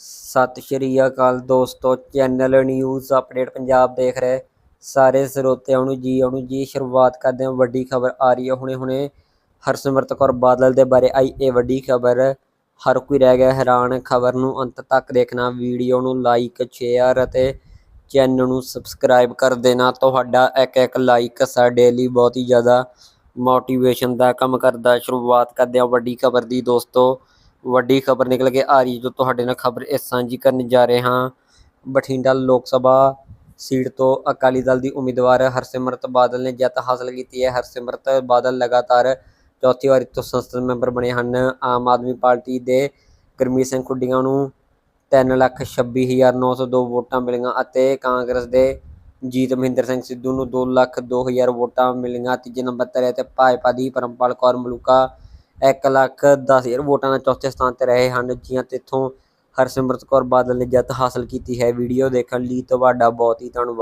ਸਤਿ ਸ਼੍ਰੀ ਅਕਾਲ ਦੋਸਤੋ channel news update Punjab ਦੇਖ ਰਹੇ। ਸਾਰੇ ਸਰੋਤਿਆਂ ਨੂੰ ਜੀ ਆਉਣ ਜੀ, ਸ਼ੁਰੂਆਤ ਕਰਦੇ ਹਾਂ। ਵੱਡੀ ਖਬਰ ਆ ਰਹੀ ਹੈ ਹੁਣੇ ਹੁਣੇ। ਹਰਸਿਮਰਤ ਕੌਰ ਬਾਦਲ ਦੇ ਬਾਰੇ ਆਈ ਇਹ ਵੱਡੀ ਖਬਰ। ਹਰ ਕੋਈ ਰਹਿ ਗਿਆ ਹੈਰਾਨ। ਖਬਰ ਨੂੰ ਅੰਤ ਤੱਕ ਦੇਖਣਾ ਵੀਡੀਓ ਨੂੰ ਲਾਈਕ ਸ਼ੇਅਰ ਅਤੇ ਚੈਨਲ ਨੂੰ ਸਬਸਕ੍ਰਾਈਬ ਕਰ ਦੇਣਾ। ਤੁਹਾਡਾ ਇੱਕ ਇੱਕ ਲਾਈਕ ਸਾਡੇ ਲਈ ਬਹੁਤ ਹੀ ਜ਼ਿਆਦਾ ਮੋਟੀਵੇਸ਼ਨ ਦਾ ਕੰਮ ਕਰਦਾ। ਸ਼ੁਰੂਆਤ ਕਰਦੇ ਹਾਂ ਵੱਡੀ ਖਬਰ ਦੀ ਦੋਸਤੋ। ਵੱਡੀ ਖਬਰ ਨਿਕਲ ਕੇ ਆ ਰਹੀ ਹੈ ਜੋ ਤੁਹਾਡੇ ਨਾਲ ਖਬਰ ਇਹ ਸਾਂਝੀ ਕਰਨ ਜਾ ਰਹੇ ਹਾਂ। ਬਠਿੰਡਾ ਲੋਕ ਸਭਾ ਸੀਟ ਤੋਂ ਅਕਾਲੀ ਦਲ ਦੀ ਉਮੀਦਵਾਰ ਹਰਸਿਮਰਤ ਬਾਦਲ ਨੇ ਜਿੱਤ ਹਾਸਲ ਕੀਤੀ ਹੈ। ਹਰਸਿਮਰਤ ਬਾਦਲ ਲਗਾਤਾਰ ਚੌਥੀ ਵਾਰੀ ਤੋਂ ਸੰਸਦ ਮੈਂਬਰ ਬਣੇ ਹਨ। ਆਮ ਆਦਮੀ ਪਾਰਟੀ ਦੇ ਗੁਰਮੀਤ ਸਿੰਘ ਖੁੱਡੀਆਂ ਨੂੰ ਤਿੰਨ ਲੱਖ ਛੱਬੀ ਹਜ਼ਾਰ ਨੌ ਸੌ ਦੋ ਵੋਟਾਂ ਮਿਲੀਆਂ ਅਤੇ ਕਾਂਗਰਸ ਦੇ ਜੀਤ ਮਹਿੰਦਰ ਸਿੰਘ ਸਿੱਧੂ ਨੂੰ ਦੋ ਲੱਖ ਦੋ ਹਜ਼ਾਰ ਵੋਟਾਂ ਮਿਲੀਆਂ। ਤੀਜੇ ਨੰਬਰ 'ਤੇ ਰਹੇ ਤੇ ਭਾਜਪਾ ਦੀ ਪਰਮਪਾਲ ਕੌਰ ਮਲੂਕਾ ਇੱਕ ਲੱਖ ਦਸ ਹਜ਼ਾਰ ਵੋਟਾਂ ਨਾਲ ਚੌਥੇ ਸਥਾਨ ਤੇ ਰਹੇ ਹਨ ਜੀਆਂ ਤਿੱਥੋਂ ਹਰਸਿਮਰਤ ਕੌਰ ਬਾਦਲ ਨੇ ਜਿੱਤ ਹਾਸਲ ਕੀਤੀ ਹੈ। ਵੀਡੀਓ ਦੇਖਣ ਲਈ ਤੁਹਾਡਾ ਬਹੁਤ ਹੀ ਧੰਨਵਾਦ।